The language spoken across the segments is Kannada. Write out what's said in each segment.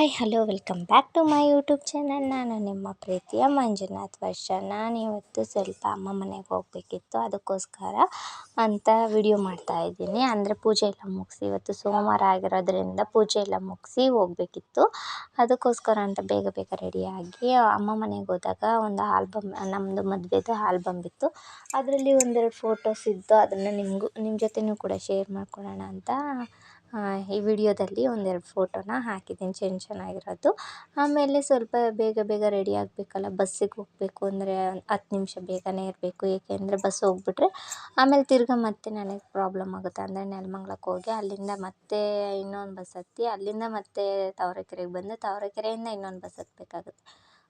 Hi, hello, welcome back to my YouTube channel. ನಾನು ನಿಮ್ಮ ಪ್ರೀತಿಯ ಮಂಜುನಾಥ್ ವರ್ಷ. ನಾನು ಇವತ್ತು ಸ್ವಲ್ಪ ಅಮ್ಮ ಮನೆಗೆ ಹೋಗಬೇಕಿತ್ತು. ಅದಕ್ಕೋಸ್ಕರ ಅಂತ ವಿಡಿಯೋ ಮಾಡ್ತಾ ಇದ್ದೀನಿ. ಅಂದರೆ ಪೂಜೆ ಎಲ್ಲ ಮುಗಿಸಿ, ಇವತ್ತು ಸೋಮವಾರ ಆಗಿರೋದ್ರಿಂದ ಪೂಜೆ ಎಲ್ಲ ಮುಗಿಸಿ ಹೋಗಬೇಕಿತ್ತು. ಅದಕ್ಕೋಸ್ಕರ ಅಂತ ಬೇಗ ಬೇಗ ರೆಡಿಯಾಗಿ ಅಮ್ಮ ಮನೆಗೆ ಹೋದಾಗ ಒಂದು ಆಲ್ಬಮ್ ನಮ್ಮದು ಮದುವೆದು ಆಲ್ಬಮ್ ಇತ್ತು. ಅದರಲ್ಲಿ ಒಂದೆರಡು ಫೋಟೋಸ್ ಇದ್ದು ಅದನ್ನು ನಿಮಗೂ ನಿಮ್ಮ ಜೊತೆನೂ ಕೂಡ ಶೇರ್ ಮಾಡ್ಕೊಳ್ಳೋಣ ಅಂತ ಈ ವಿಡಿಯೋದಲ್ಲಿ ಒಂದೆರಡು ಫೋಟೋನ ಹಾಕಿದ್ದೀನಿ. ಚೆನ್ನ ಚೆನ್ನಾಗಿರೋದು. ಆಮೇಲೆ ಸ್ವಲ್ಪ ಬೇಗ ಬೇಗ ರೆಡಿ ಆಗಬೇಕಲ್ಲ, ಬಸ್ಸಿಗೆ ಹೋಗಬೇಕು ಅಂದರೆ ಹತ್ತು ನಿಮಿಷ ಬೇಗನೆ ಇರಬೇಕು. ಏಕೆಂದರೆ ಬಸ್ ಹೋಗ್ಬಿಟ್ರೆ ಆಮೇಲೆ ತಿರ್ಗಿ ಮತ್ತೆ ನನಗೆ ಪ್ರಾಬ್ಲಮ್ ಆಗುತ್ತೆ. ಅಂದರೆ ನೆಲಮಂಗ್ಲಕ್ಕೆ ಹೋಗಿ ಅಲ್ಲಿಂದ ಮತ್ತೆ ಇನ್ನೊಂದು ಬಸ್ ಹತ್ತಿ ಅಲ್ಲಿಂದ ಮತ್ತೆ ತಾವರೆಕೆರೆಗೆ ಬಂದು ತಾವರೆಕೆರೆಯಿಂದ ಇನ್ನೊಂದು ಬಸ್ ಹತ್ಬೇಕಾಗುತ್ತೆ.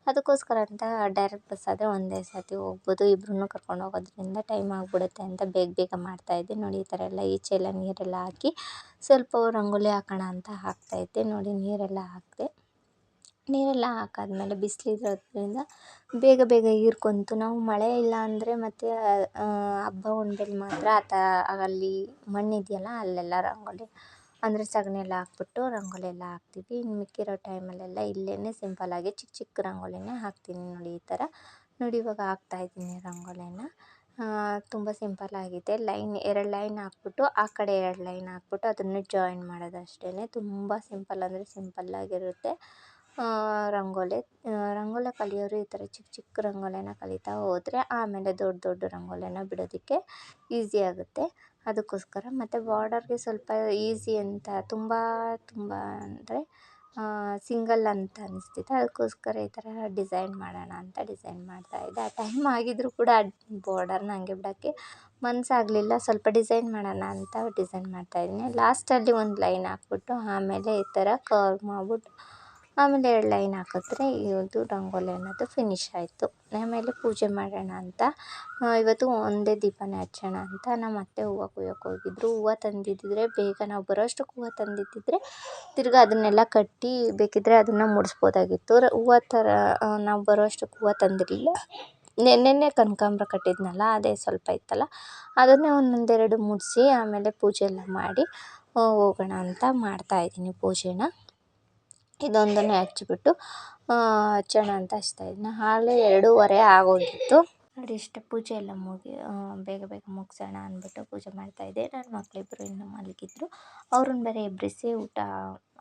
ಅದಕ್ಕೋಸ್ಕರ ಅಂತ ಡೈರೆಕ್ಟ್ ಬಸ್ ಆದರೆ ಒಂದೇ ಸರ್ತಿ ಹೋಗ್ಬೋದು. ಇಬ್ರನ್ನೂ ಕರ್ಕೊಂಡು ಹೋಗೋದ್ರಿಂದ ಟೈಮ್ ಆಗಿಬಿಡುತ್ತೆ ಅಂತ ಬೇಗ ಬೇಗ ಮಾಡ್ತಾಯಿದ್ದೆ ನೋಡಿ, ಈ ಥರ ಎಲ್ಲ ಈಚೆ ಎಲ್ಲ ನೀರೆಲ್ಲ ಹಾಕಿ ಸ್ವಲ್ಪ ರಂಗೋಲಿ ಹಾಕೋಣ ಅಂತ ಹಾಕ್ತಾಯಿದ್ದೆ ನೋಡಿ, ನೀರೆಲ್ಲ ಹಾಕಿದೆ. ನೀರೆಲ್ಲ ಹಾಕಾದ್ಮೇಲೆ ಬಿಸಿಲಿರೋದ್ರಿಂದ ಬೇಗ ಬೇಗ ಹೀರ್ಕೊಂತು. ನಾವು ಮಳೆ ಇಲ್ಲ ಅಂದರೆ ಮತ್ತು ಹಬ್ಬ ಹುಣ್ಮೆಲಿ ಮಾತ್ರ ಆ ಥರ ಅಲ್ಲಿ ಮಣ್ಣಿದೆಯಲ್ಲ, ಅಲ್ಲೆಲ್ಲ ರಂಗೋಲಿ ಅಂದರೆ ಸಗಣಿ ಎಲ್ಲ ಹಾಕ್ಬಿಟ್ಟು ರಂಗೋಲಿ ಎಲ್ಲ ಹಾಕ್ತೀವಿ. ಇನ್ನು ಮಿಕ್ಕಿರೋ ಟೈಮಲ್ಲೆಲ್ಲ ಇಲ್ಲೇ ಸಿಂಪಲ್ಲಾಗಿ ಚಿಕ್ಕ ಚಿಕ್ಕ ರಂಗೋಲಿನೇ ಹಾಕ್ತೀನಿ ನೋಡಿ ಈ ಥರ. ನೋಡಿ ಇವಾಗ ಹಾಕ್ತಾಯಿದ್ದೀನಿ ರಂಗೋಲಿನ. ತುಂಬ ಸಿಂಪಲ್ಲಾಗಿದೆ ಲೈನ್, ಎರಡು ಲೈನ್ ಹಾಕ್ಬಿಟ್ಟು, ಆ ಕಡೆ ಎರಡು ಲೈನ್ ಹಾಕ್ಬಿಟ್ಟು ಅದನ್ನು ಜಾಯಿನ್ ಮಾಡೋದು ಅಷ್ಟೇ ತುಂಬ ಸಿಂಪಲ್ ಅಂದರೆ ಸಿಂಪಲ್ಲಾಗಿರುತ್ತೆ ರಂಗೋಲಿ. ರಂಗೋಲಿ ಕಲಿಯೋರು ಈ ಥರ ಚಿಕ್ಕ ಚಿಕ್ಕ ರಂಗೋಲಿನ ಕಲಿತಾ ಹೋದರೆ ಆಮೇಲೆ ದೊಡ್ಡ ದೊಡ್ಡ ರಂಗೋಲಿನ ಬಿಡೋದಕ್ಕೆ ಈಸಿ ಆಗುತ್ತೆ. ಅದಕ್ಕೋಸ್ಕರ ಮತ್ತು ಬಾರ್ಡರ್ಗೆ ಸ್ವಲ್ಪ ಈಸಿ ಅಂತ ತುಂಬ ತುಂಬ ಅಂದರೆ ಸಿಂಗಲ್ ಅಂತ ಅನಿಸ್ತಿತ್ತು ಅದಕ್ಕೋಸ್ಕರ ಈ ಥರ ಡಿಸೈನ್ ಮಾಡೋಣ ಅಂತ ಡಿಸೈನ್ ಮಾಡ್ತಾಯಿದ್ದೆ ಆ ಟೈಮ್ ಆಗಿದ್ದರೂ ಕೂಡ ಬಾರ್ಡರ್ನ ಹಂಗೆ ಬಿಡೋಕ್ಕೆ ಮನಸ್ಸಾಗಲಿಲ್ಲ ಸ್ವಲ್ಪ ಡಿಸೈನ್ ಮಾಡೋಣ ಅಂತ ಡಿಸೈನ್ ಮಾಡ್ತಾಯಿದ್ದೀನಿ ಲಾಸ್ಟಲ್ಲಿ ಒಂದು ಲೈನ್ ಹಾಕ್ಬಿಟ್ಟು ಆಮೇಲೆ ಈ ಥರ ಕರ್ವ್ ಮಾಡ್ಬಿಟ್ಟು ಆಮೇಲೆ ಎರಡು ಲೈನ್ ಹಾಕಿದ್ರೆ ಇದು ರಂಗೋಲಿ ಅನ್ನೋದು ಫಿನಿಶ್ ಆಯಿತು. ಆಮೇಲೆ ಪೂಜೆ ಮಾಡೋಣ ಅಂತ ಇವತ್ತು ಒಂದೇ ದೀಪನೇ ಹಚ್ಚೋಣ ಅಂತ ನಮ್ಮ ಅತ್ತೆ ಹೂವು ಕೊಯ್ಯೋಕೆ ಹೋಗಿದ್ರು. ಹೂವು ತಂದಿದ್ದಿದ್ರೆ ಬೇಗ ನಾವು ಬರೋ ಅಷ್ಟಕ್ಕೆ ಹೂವು ತಂದಿದ್ದಿದ್ರೆ ತಿರ್ಗಿ ಅದನ್ನೆಲ್ಲ ಕಟ್ಟಿ ಬೇಕಿದ್ದರೆ ಅದನ್ನು ಮುಡಿಸ್ಬೋದಾಗಿತ್ತು. ಹೂವು ಥರ ನಾವು ಬರೋಷ್ಟಕ್ಕೆ ಹೂವು ತಂದಿರಲಿಲ್ಲ. ನೆನ್ನೆನೇ ಕನಕಾಂಬ್ರ ಕಟ್ಟಿದ್ನಲ್ಲ, ಅದೇ ಸ್ವಲ್ಪ ಇತ್ತಲ್ಲ, ಅದನ್ನೇ ಒಂದೊಂದೆರಡು ಮುಡಿಸಿ ಆಮೇಲೆ ಪೂಜೆ ಎಲ್ಲ ಮಾಡಿ ಹೋಗೋಣ ಅಂತ ಮಾಡ್ತಾಯಿದ್ದೀನಿ ಪೂಜೆನ. ಇದೊಂದನ್ನೇ ಹಚ್ಬಿಟ್ಟು ಹಚ್ಚೋಣ ಅಂತ ಹಚ್ತಾಯಿದ್ದೀನಿ ಆಗಲೇ ಎರಡೂವರೆ ಆಗೋಗಿತ್ತು. ನೋಡಿ, ಇಷ್ಟೇ ಪೂಜೆ ಎಲ್ಲ ಮುಗಿ ಬೇಗ ಬೇಗ ಮುಗಿಸೋಣ ಅಂದ್ಬಿಟ್ಟು ಪೂಜೆ ಮಾಡ್ತಾಯಿದ್ದೆ ನನ್ನ ಮಕ್ಕಳಿಬ್ರು ಇನ್ನೂ ಮಲಗಿದ್ರು. ಅವ್ರನ್ನ ಬೇರೆ ಎಬ್ಬಿಸಿ ಊಟ,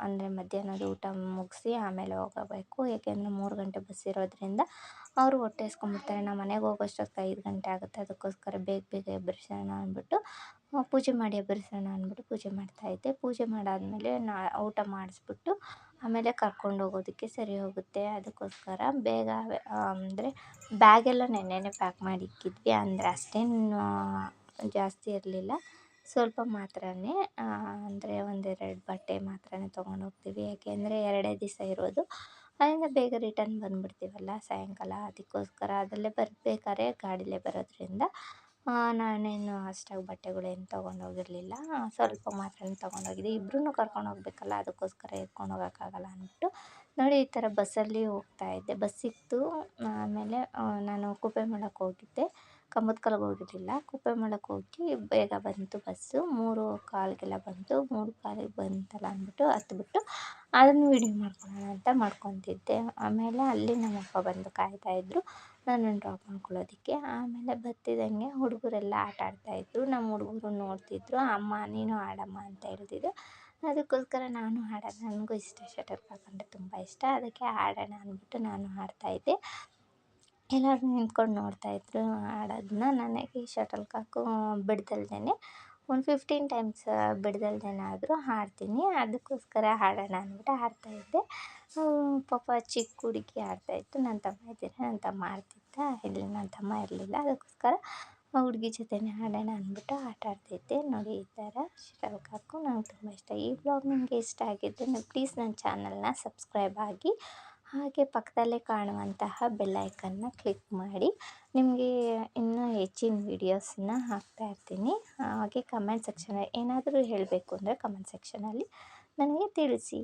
ಅಂದರೆ ಮಧ್ಯಾಹ್ನದ ಊಟ ಮುಗಿಸಿ ಆಮೇಲೆ ಹೋಗಬೇಕು. ಏಕೆಂದರೆ ಮೂರು ಗಂಟೆ ಬಸ್ ಇರೋದರಿಂದ ಅವರು ಹೊಟ್ಟೆ ಹಸ್ಕೊಂಬಿಡ್ತಾರೆ ನಾವು ಮನೆಗೆ ಹೋಗೋಷ್ಟೊತ್ತಿಗೆ ಐದು ಗಂಟೆ ಆಗುತ್ತೆ. ಅದಕ್ಕೋಸ್ಕರ ಬೇಗ ಬೇಗ ಎಬ್ಬಿಸೋಣ ಅಂದ್ಬಿಟ್ಟು ಪೂಜೆ ಮಾಡಿ ಎಬ್ಬರಿಸೋಣ ಅಂದ್ಬಿಟ್ಟು ಪೂಜೆ ಮಾಡ್ತಾಯಿದ್ದೆ ಪೂಜೆ ಮಾಡಾದಮೇಲೆ ನಾ ಊಟ ಮಾಡಿಸ್ಬಿಟ್ಟು ಆಮೇಲೆ ಕರ್ಕೊಂಡು ಹೋಗೋದಕ್ಕೆ ಸರಿ ಹೋಗುತ್ತೆ. ಅದಕ್ಕೋಸ್ಕರ ಬೇಗ ಅಂದರೆ ಬ್ಯಾಗೆಲ್ಲ ನೆನ್ನೆನೇ ಪ್ಯಾಕ್ ಮಾಡಿ ಇಕ್ಕಿದ್ವಿ. ಅಂದರೆ ಅಷ್ಟೇನು ಜಾಸ್ತಿ ಇರಲಿಲ್ಲ. ಸ್ವಲ್ಪ ಮಾತ್ರನೇ ಅಂದರೆ ಒಂದೆರಡು ಬಟ್ಟೆ ಮಾತ್ರನೇ ತೊಗೊಂಡು ಹೋಗ್ತೀವಿ. ಯಾಕೆಂದರೆ ಎರಡೇ ದಿವಸ ಇರೋದು. ಅದರಿಂದ ಬೇಗ ರಿಟರ್ನ್ ಬಂದುಬಿಡ್ತೀವಲ್ಲ ಸಾಯಂಕಾಲ. ಅದಕ್ಕೋಸ್ಕರ ಅದರಲ್ಲೇ ಬರಬೇಕಾದ್ರೆ ಗಾಡೀಲೇ ಬರೋದ್ರಿಂದ ನಾನೇನು ಅಷ್ಟಾಗಿ ಬಟ್ಟೆಗಳೇನು ತೊಗೊಂಡೋಗಿರಲಿಲ್ಲ. ಸ್ವಲ್ಪ ಮಾತ್ರನೇ ತೊಗೊಂಡೋಗಿದ್ದೆ. ಕರ್ಕೊಂಡು ಹೋಗಬೇಕಲ್ಲ ಅದಕ್ಕೋಸ್ಕರ ಎತ್ಕೊಂಡು ಹೋಗೋಕ್ಕಾಗಲ್ಲ ಅಂದ್ಬಿಟ್ಟು ನೋಡಿ ಈ ಥರ ಬಸ್ಸಲ್ಲಿ ಹೋಗ್ತಾಯಿದ್ದೆ ಬಸ್ ಸಿಕ್ತು. ಆಮೇಲೆ ನಾನು ಕುಪ್ಪೆ ಮೇಳಕ್ಕೆ ಹೋಗಿದ್ದೆ. ಕಂಬದ್ಕಲ್ಗೆ ಹೋಗಿರಲಿಲ್ಲ. ಕುಪ್ಪೆ ಮೇಳಕ್ಕೆ ಹೋಗಿ ಬೇಗ ಬಂತು ಬಸ್ಸು. ಮೂರು ಕಾಲಿಗೆಲ್ಲ ಬಂತು. ಮೂರು ಕಾಲಿಗೆ ಬಂತಲ್ಲ ಅಂದ್ಬಿಟ್ಟು ಹತ್ಬಿಟ್ಟು ಅದನ್ನು ವೀಡಿಯೋ ಮಾಡ್ಕೊಳ್ಳೋಣ ಅಂತ ಮಾಡ್ಕೊತಿದ್ದೆ. ಆಮೇಲೆ ಅಲ್ಲಿ ನಮ್ಮಪ್ಪ ಬಂದು ಕಾಯ್ತಾಯಿದ್ರು ನನ್ನನ್ನು ಡ್ರಾಪ್ ಮಾಡ್ಕೊಳ್ಳೋದಕ್ಕೆ. ಆಮೇಲೆ ಬರ್ತಿದ್ದಂಗೆ ಹುಡುಗರೆಲ್ಲ ಆಟ ಆಡ್ತಾಯಿದ್ರು ನಮ್ಮ ಹುಡುಗರು ನೋಡ್ತಿದ್ರು. ಅಮ್ಮ, ನೀನು ಆಡಮ್ಮ ಅಂತ ಹೇಳ್ತಿದ್ರು. ಅದಕ್ಕೋಸ್ಕರ ನಾನು ಆಡೋದು ನನಗೂ ಇಷ್ಟ. ಶಟಲ್ ಕಾಕ್ ಅಂದರೆ ತುಂಬ ಇಷ್ಟ. ಅದಕ್ಕೆ ಆಡೋಣ ಅಂದ್ಬಿಟ್ಟು ನಾನು ಆಡ್ತಾಯಿದ್ದೆ ಎಲ್ಲರೂ ನಿಂತ್ಕೊಂಡು ನೋಡ್ತಾಯಿದ್ರು ಆಡೋದನ್ನ. ನನಗೆ ಶಟಲ್ ಕಾಕು ಬಿಡ್ದಲ್ದೇ ಒಂದು ಫಿಫ್ಟೀನ್ ಟೈಮ್ಸ್ ಬಿಡ್ದಲ್ದೇನಾದರೂ ಹಾಡ್ತೀನಿ. ಅದಕ್ಕೋಸ್ಕರ ಹಾಡೋಣ ಅಂದ್ಬಿಟ್ಟು ಹಾಡ್ತಾಯಿದ್ದೆ ಪಾಪ ಚಿಕ್ಕ ಹುಡುಗಿ ಆಡ್ತಾಯಿತ್ತು ನನ್ನ ತಮ್ಮ ಇದ್ದೀನಿ ನನ್ನ ತಮ್ಮ ಆಡ್ತಿದ್ದ ಇಲ್ಲಿ ನನ್ನ ತಮ್ಮ ಇರಲಿಲ್ಲ. ಅದಕ್ಕೋಸ್ಕರ ಹುಡುಗಿ ಜೊತೆನೇ ಹಾಡೋಣ ಅಂದ್ಬಿಟ್ಟು ಆಟ ಆಡ್ತಿದ್ದೆ ನೋಡಿ, ಈ ಥರ ಶಟಲ್ ಕಾಕು ನಂಗೆ ತುಂಬ ಇಷ್ಟ. ಈ ವ್ಲಾಗ್ ನಿಮಗೆ ಇಷ್ಟ ಆಗಿದ್ದರೆ ಪ್ಲೀಸ್ ನನ್ನ ಚಾನಲ್ನ ಸಬ್ಸ್ಕ್ರೈಬ್ ಆಗಿ ಹಾಗೆ ಪಕ್ಕದಲ್ಲೇ ಕಾಣುವಂತಹ ಬೆಲ್ಲೈಕನ್ನ ಕ್ಲಿಕ್ ಮಾಡಿ. ನಿಮಗೆ ಇನ್ನೂ ಹೆಚ್ಚಿನ ವೀಡಿಯೋಸನ್ನ ಹಾಕ್ತಾಯಿರ್ತೀನಿ ಹಾಗೆ ಕಮೆಂಟ್ ಸೆಕ್ಷನ್ ಏನಾದರೂ ಹೇಳಬೇಕು ಅಂದರೆ ಕಮೆಂಟ್ ಸೆಕ್ಷನಲ್ಲಿ ನನಗೆ ತಿಳಿಸಿ.